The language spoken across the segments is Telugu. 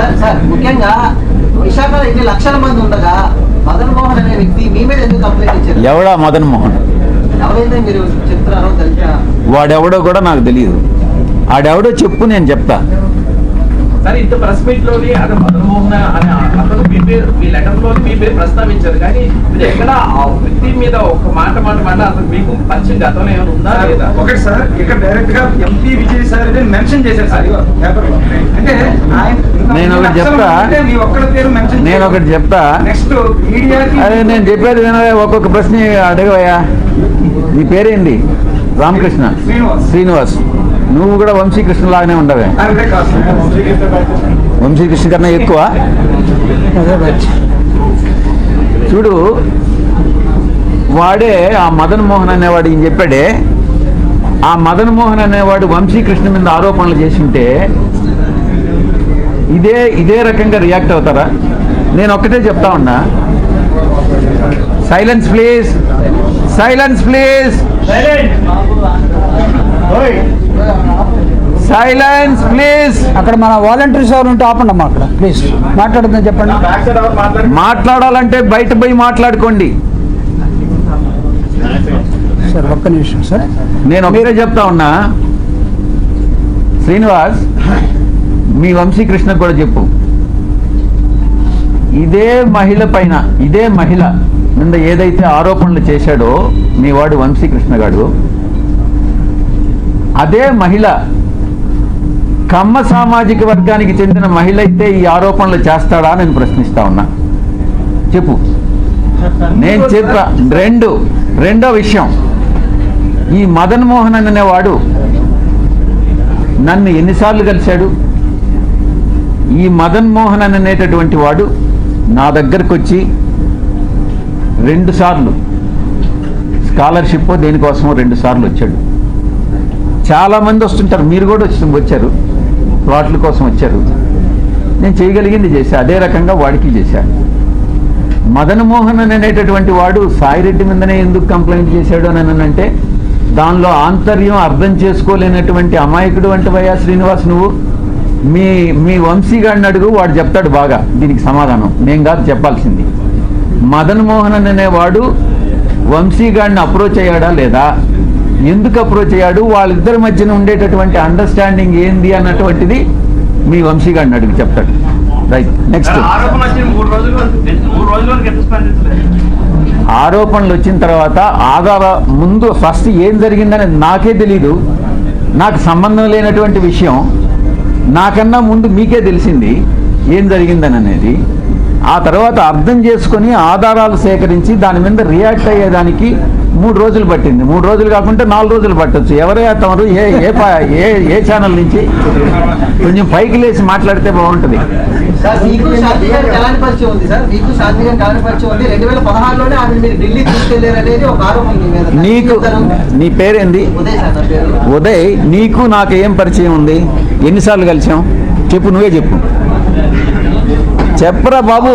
సార్ సార్ ముఖ్యంగా విశాఖలో ఇన్ని లక్షల మంది ఉండగా మదన్ మోహన్ అనే వ్యక్తి మీ మీద ఎందుకు కంప్లైంట్ ఇచ్చారు? ఎవడా మదన్ మోహన్? ఎవరైతే మీరు చెప్తున్నారో తెలిసిన వాడెవడో కూడా నాకు తెలియదు ఆడెవడో చెప్పు నేను చెప్తా. సరే ఇంత ప్రెస్ మీట్లోని అదే మదన్మోహన్ అనే అతను మీ పేరు మీ లెటర్లో మీ పేరు ప్రస్తావించారు. కానీ మీరు ఎక్కడ ఆ వ్యక్తి మీద ఒక మాట మాట మాట అసలు మీకు పరిచయం గతంలో ఏమైనా ఉందా లేదా? ఒకటి సార్ ఇక్కడ డైరెక్ట్గా ఎంపీ విజయ్ సార్ మెన్షన్ చేశారు సార్. పేపర్లో. అంటే నేను ఒకటి చెప్తా. మంది ఉంటే మీ ఒక్కడి పేరు మెన్షన్ నేను ఒకటి చెప్తా. నెక్స్ట్ మీడియాకి అదే నేను చెప్పేది వినవే ఒక్కొక్క ప్రశ్న అడగవయ్యా. నీ పేరేంది రామకృష్ణ. శ్రీనివాస్. శ్రీనివాస్. నువ్వు కూడా వంశీకృష్ణ లాగానే ఉండవే వంశీకృష్ణ కన్నా ఎక్కువ? చూడు వాడే ఆ మదన్ మోహన్ అనేవాడు ఈయన చెప్పాడే ఆ మదన్ మోహన్ అనేవాడు వంశీకృష్ణ మీద ఆరోపణలు చేసింటే ఇదే ఇదే రకంగా రియాక్ట్ అవుతారా? నేను ఒక్కటే చెప్తా ఉన్నా. Silence please silence please silence please అక్కడ మన వాలంటీర్స్ ఎవరు ఉంటే ఆపండి అమ్మా అక్కడ. ప్లీజ్ మాట్లాడుతుందని చెప్పండి. మాట్లాడాలంటే బయట పోయి మాట్లాడుకోండి. సార్ ఒక్క నిమిషం సార్. నేను ఒకటే చెప్తా ఉన్నా. శ్రీనివాస్ మీ వంశీకృష్ణ కూడా చెప్పు. ఇదే మహిళ పైన ఇదే మహిళ మీద ఏదైతే ఆరోపణలు చేశాడో మీ వాడు వంశీకృష్ణ గాడు అదే మహిళ కమ్మ సామాజిక వర్గానికి చెందిన మహిళ అయితే ఈ ఆరోపణలు చేస్తాడా నేను ప్రశ్నిస్తా ఉన్నా. చెప్పు. నేను చెప్పా రెండు రెండో విషయం. ఈ మదన్ మోహన్ అనేవాడు నన్ను ఎన్నిసార్లు కలిశాడు? ఈ మదన్ మోహన్ అనేటటువంటి వాడు నా దగ్గరకు వచ్చి రెండు సార్లు స్కాలర్షిప్ దేనికోసమో రెండు సార్లు వచ్చాడు. చాలా మంది వస్తుంటారు మీరు కూడా వచ్చి వచ్చారు. ప్లాట్ల కోసం వచ్చారు. నేను చేయగలిగింది చేశా. అదే రకంగా వాడికి చేశాను మదన్ మోహన్ అనేటటువంటి వాడు సాయిరెడ్డి మీదనే ఎందుకు కంప్లైంట్ చేశాడు అని అంటే దానిలో ఆంతర్యం అర్థం చేసుకోలేనటువంటి అమాయకుడు వంటి వయ్యా శ్రీనివాస్ నువ్వు. మీ మీ వంశీగాడిని అడుగు వాడు చెప్తాడు బాగా. దీనికి సమాధానం. నేను కాదు చెప్పాల్సింది. మదన్ మోహన్ అనేవాడు వంశీగాడిని అప్రోచ్ అయ్యాడా లేదా? ఎందుకు అప్రోచ్ అయ్యాడు? వాళ్ళిద్దరి మధ్యన ఉండేటటువంటి అండర్స్టాండింగ్ ఏంది అన్నటువంటిది మీ వంశీగాడిని అడుగు చెప్తాడు. రైట్ నెక్స్ట్ ఆరోపణలు వచ్చిన తర్వాత ఆధార ముందు ఫస్ట్ ఏం జరిగిందని నాకే తెలీదు. నాకు సంబంధం లేనటువంటి విషయం నాకన్నా ముందు మీకే తెలిసింది ఏం జరిగిందని అనేది. ఆ తర్వాత అర్థం చేసుకొని ఆధారాలు సేకరించి దాని మీద రియాక్ట్ అయ్యేదానికి మూడు రోజులు పట్టింది. మూడు రోజులు కాకుంటే నాలుగు రోజులు పట్టొచ్చు. ఎవరైనా తమరు ఏ ఏ ఏ ఏ ఛానల్ నుంచి కొంచెం పైకి లేచి మాట్లాడితే బాగుంటుంది. నీకు. నీ పేరేంది? ఉదయ్ నీకు నాకు ఏం పరిచయం ఉంది? ఎన్నిసార్లు కలిసాం? చెప్పు నువ్వే చెప్పు. చెప్పరా బాబు.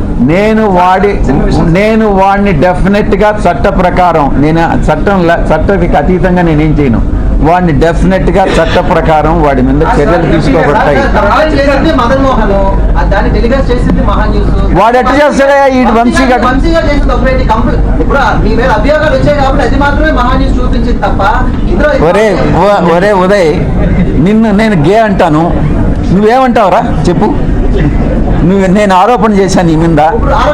నేను వాడి నేను వాడిని డెఫినెట్గా చట్ట ప్రకారం నేను చట్టం చట్టానికి అతీతంగా నేనేం చేయను వాడిని డెఫినెట్గా చట్ట ప్రకారం వాడి మీద చర్యలు తీసుకోబడతాయి వాడు ఎట్ట చేస్తాడయ్యా? ఈ ఇందులో ఒరే ఒరే ఉదయ్ నిన్ను నేను గే అంటాను నువ్వేమంటావురా చెప్పు నువ్వు నేను ఆరోపణ చేశాను నీ మీద. నాకు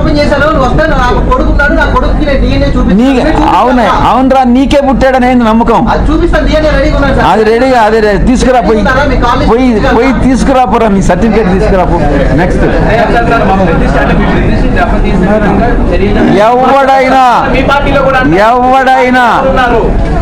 నేను అవునా అవునరా నీకే పుట్టాడని నమ్మకం. అది రెడీగా అది రెడీగా అదే రెడీ. తీసుకురా పోయి. పోయి పోయి తీసుకురా పోరా నీ సర్టిఫికేట్ తీసుకురా పో నెక్స్ట్ ఎవడైనా. ఎవడైనా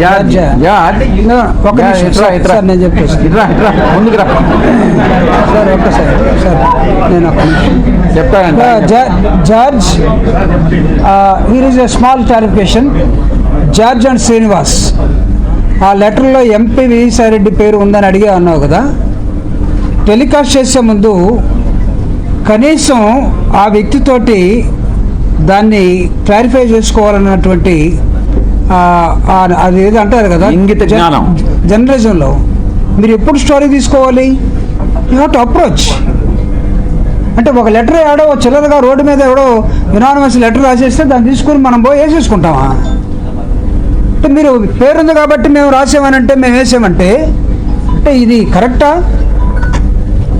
జార్జ్. ఒక సార్, నేను చెప్పేసి ఇట్రా, ఇట్రా, ముందుకు రా సార్ ఒక్కసారి సార్ నేను ఒక George here is a small clarification George and Srinivas ఆ లెటర్లో ఎంపీ విజయసాయిరెడ్డి పేరు ఉందని అడిగే అన్నావు కదా? టెలికాస్ట్ చేసే ముందు కనీసం ఆ వ్యక్తితోటి దాన్ని క్లారిఫై చేసుకోవాలన్నటువంటి అది ఏదో అంటారు కదా? ఇంగిత జ్ఞానం. జర్నలిజంలో. మీరు ఎప్పుడు స్టోరీ తీసుకోవాలి? You have to approach. అంటే ఒక లెటర్ ఎవడో చిల్లరగా రోడ్డు మీద ఎవడో యునానిమస్ లెటర్ రాసేస్తే దాన్ని తీసుకుని మనం పోయి వేసేసుకుంటామా? అంటే మీరు పేరుంది కాబట్టి మేము రాసామనంటే మేము వేసామంటే అంటే ఇది కరెక్టా?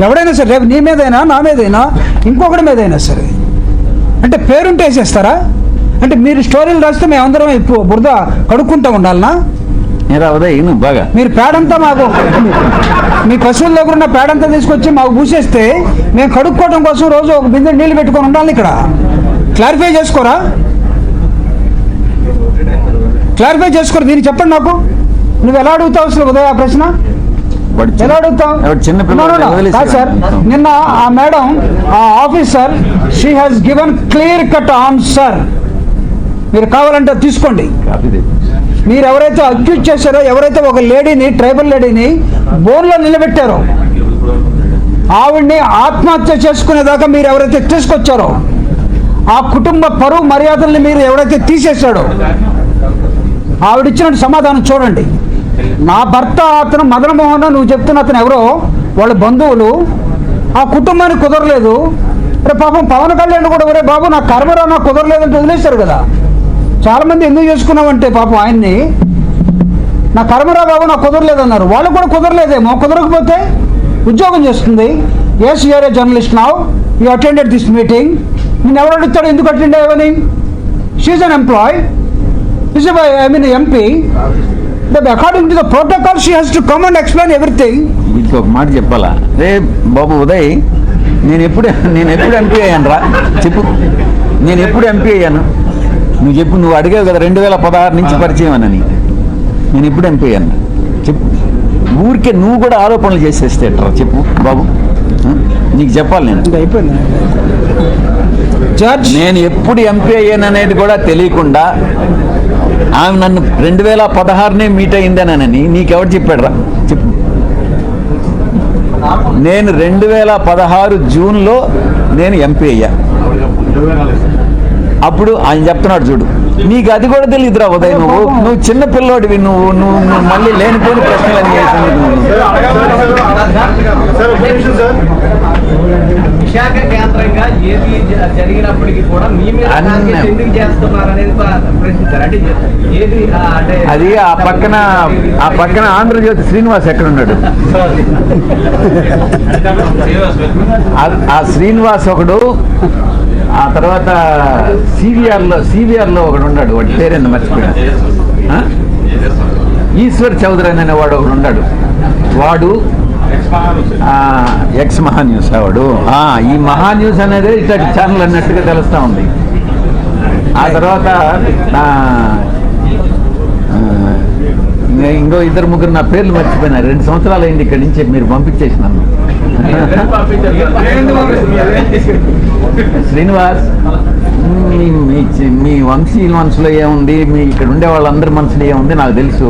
ఎవడైనా సరే రేపు నీ మీదైనా నా మీదైనా ఇంకొకటి మీదైనా సరే అంటే పేరుంటే వేసేస్తారా? అంటే మీరు స్టోరీలు రాస్తే మేమందరం బురద కడుక్కుంటూ ఉండాలనా? ఏరా ఉదయ్ నువ్వు బాగా. మీరు పేడంతా మాకు మీ పశువుల దగ్గర ఉన్న పేడంతా తీసుకొచ్చి మాకు పూసేస్తే మేము కడుక్కోవడం కోసం రోజు ఒక బిందె నీళ్ళు పెట్టుకొని ఉండాలి ఇక్కడ. క్లారిఫై చేసుకోరా? క్లారిఫై చేసుకోరు? దీన్ని చెప్పండి నాకు. నువ్వు ఎలా అడుగుతావు అసలు ఉదయ ఆ ప్రశ్న? ఎలా అడుగుతావు? సార్. నిన్న ఆ మేడం ఆ officer she has given clear cut answer మీరు కావాలంటే తీసుకోండి. మీరు ఎవరైతే అక్యూజ్ చేశారో ఎవరైతే ఒక లేడీని ట్రైబల్ లేడీని బోన్లో నిలబెట్టారో ఆవిడ్ని ఆత్మహత్య చేసుకునేదాకా మీరు ఎవరైతే తీసుకొచ్చారో ఆ కుటుంబ పరువు మర్యాదల్ని మీరు ఎవరైతే తీసేశాడో ఆవిడిచ్చిన సమాధానం చూడండి. నా భర్త అతను మదన మోహన్ నువ్వు చెప్తున్న అతను ఎవరో వాళ్ళ బంధువులు ఆ కుటుంబానికి కుదరలేదు. రే పాపం పవన్ కళ్యాణ్ కూడా ఒరే బాబు నా కర్మరా నాకు కుదరలేదంటే వదిలేశారు కదా. చాలా మంది ఎందుకు చేసుకున్నామంటే పాపం ఆయన్ని? నా కర్మరా బాబు నాకు కుదరలేదన్నారు. వాళ్ళు కూడా కుదరలేదేమో. కుదరకపోతే ఉద్యోగం చేస్తుంది. Yes you are a journalist now you attended this meeting నేను ఎవరు అడుగుతాడు? ఎందుకు attend అయ్యావని? She an employee is I mean MP but according to the protocol she has to come and explain everything వీటికి ఒక మాట చెప్పాలా? రే బాబు ఉదయ్ నేను ఎప్పుడు నేను ఎప్పుడు ఎంపీ అయ్యాను రా చెప్పు. నేను ఎప్పుడు ఎంపీ అయ్యాను? నువ్వు చెప్పు నువ్వు అడిగావు కదా రెండు వేల పదహారు నుంచి పరిచయం అని. నేను ఎప్పుడు ఎంపీ అయ్యాను. చెప్పు. ఊరికే నువ్వు కూడా ఆరోపణలు చేసేస్తే చెప్పు బాబు? నీకు చెప్పాలి నేను. అయిపోయింది? జడ్జ్ నేను ఎప్పుడు ఎంపీ అయ్యాను అనేది కూడా తెలియకుండా ఆమె నన్ను రెండు వేల పదహారునే మీట్ అయిందనని నీకెవరు చెప్పాడు రా చెప్పు. నేను రెండు వేల పదహారు జూన్లో నేను ఎంపీ అయ్యా. అప్పుడు ఆయన చెప్తున్నాడు చూడు నీకు అది కూడా తెలియదురా ఉదయం నువ్వు నువ్వు చిన్న పిల్లోడివి నువ్వు నువ్వు మళ్ళీ లేనిపోని ప్రశ్నలు చేసింది విశాఖ కేంద్రంగా ఏది జ- జరిగినప్పటికీ కూడా మీ మీద అన్న- టార్గెట్ ఎందుకు చేస్తున్నారు అనేది ప్ర- ప్రశ్నించారు. అంటే ఏది ఆ, అంటే అది ఆ పక్కన ఆ పక్కన ఆంధ్రజ్యోతి శ్రీనివాస్ ఎక్కడ ఉన్నాడు ఆ- ఆ శ్రీనివాస్ ఒకడు ఆ తర్వాత సీవీఆర్లో సీవీఆర్లో ఒకడు ఉన్నాడు వాడి పేరేంది మర్చిపోయాడు ఈశ్వర్ చౌదరి అనే వాడు ఒకడు ఉన్నాడు. వాడు ఎక్స్ మహా న్యూస్ వాడు. ఈ మహా న్యూస్ అనేది ఇట్లాంటి ఛానల్ అన్నట్టుగా తెలుస్తూ ఉంది. ఆ తర్వాత ఇంకో ఇద్దరు ముగ్గురు నా పేర్లు మర్చిపోయినా. రెండు సంవత్సరాలు అయింది ఇక్కడి నుంచి మీరు పంపించేసి నన్ను. శ్రీనివాస్ మీ వంశీ మనసులో ఏముంది? మీ ఇక్కడ ఉండే వాళ్ళందరి మనసులో ఏముంది? నాకు తెలుసు.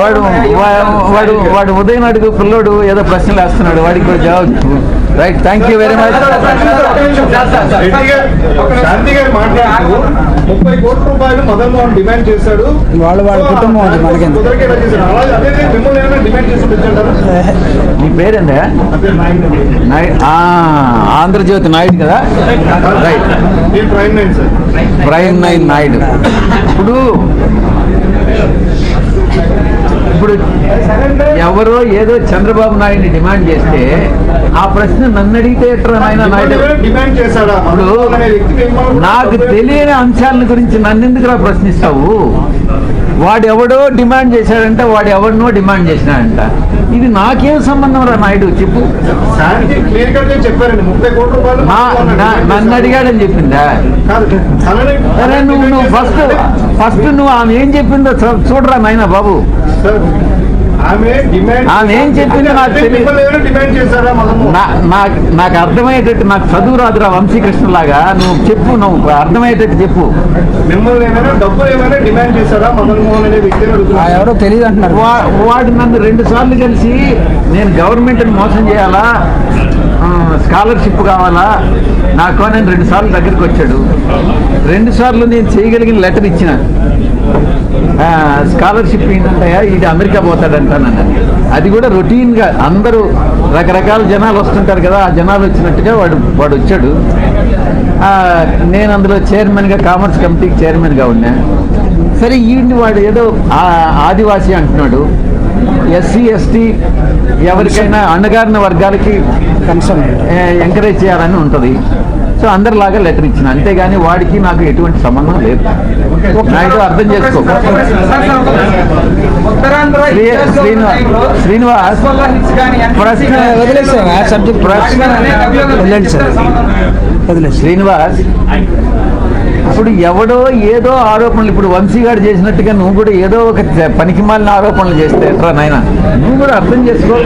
వాడు వాడు వాడు ఉదయం అడుగు పిల్లోడు ఏదో ప్రశ్నలు వేస్తున్నాడు. వాడికి కూడా జవాబు చెప్పు. Right thank you very much Reddy గారు- శాంతి గారు మాట్లాడుతూ ముప్పై కోట్ల రూపాయలు మదన్ మోహన్ డిమాండ్ చేశాడు వాళ్ళ వాళ్ళ కుటుంబం అదే పెట్టారు నీ పేరేందా నాయ్ ఆ, ఆంధ్రజ్యోతి నాయుడు కదా? Right prime nine sir. Prime nine Naidu. ఇప్పుడు ఇప్పుడు ఎవరో ఏదో చంద్రబాబు నాయుడిని డిమాండ్ చేస్తే ఆ ప్రశ్న నన్ను అడిగితే నాకు తెలియని అంశాల గురించి నన్ను ఎందుకురా ప్రశ్నిస్తావు? వాడు ఎవడో డిమాండ్ చేశాడంటే వాడు ఎవరినో డిమాండ్ చేసినాడంట. ఇది నాకేం సంబంధం రా నాయుడు? చెప్పు. నన్ను. అడిగాడని చెప్పిందా? సరే నువ్వు నువ్వు ఫస్ట్ ఫస్ట్ నువ్వు ఆమె ఏం చెప్పిందో చూడరా నాయన బాబు. ఆమె ఏం చెప్పిందో నాకు తెలియదు. నాకు అర్థమయ్యేటట్టు నాకు చదువు రాదురా వంశీకృష్ణలాగా. నువ్వు చెప్పు నువ్వు అర్థమయ్యేటట్టు చెప్పు. ఎవరో తెలియదు అంటున్నారు. వాడు నన్ను రెండు సార్లు కలిసి నేను గవర్నమెంట్ని మోసం చేయాలా? స్కాలర్షిప్ కావాలా? నాకు అని రెండు సార్లు దగ్గరికి వచ్చాడు. రెండు సార్లు నేను చేయగలిగిన లెటర్ ఇచ్చిన. స్కాలర్షిప్ ఏంటంటాయా ఇది అమెరికా పోతాడంట నన్ను అది కూడా రొటీన్గా అందరూ రకరకాల జనాలు వస్తుంటారు కదా ఆ జనాలు వచ్చినట్టుగా వాడు వాడు వచ్చాడు. నేను అందులో చైర్మన్గా కామర్స్ కమిటీకి చైర్మన్గా ఉన్నా. సరే ఈయన్ని వాడు ఏదో ఆదివాసీ అంటున్నాడు. ఎస్సీ ఎస్టీ ఎవరికైనా అణగారిన వర్గాలకి కన్సర్న్ ఎంకరేజ్ చేయాలని ఉంటుంది. సో అందరిలాగా లెటర్ ఇచ్చిన. అంతేగాని వాడికి నాకు ఎటువంటి సంబంధం లేదు. నాయుడు అర్థం చేసుకో. శ్రీనివాస్ శ్రీనివాస్ ఇప్పుడు ఎవడో ఏదో ఆరోపణలు ఇప్పుడు వంశీగాడు చేసినట్టుగా నువ్వు కూడా ఏదో ఒక పనికి మాలిన ఆరోపణలు చేస్తే ఎట్రా నాయన? నువ్వు కూడా అర్థం చేసుకో.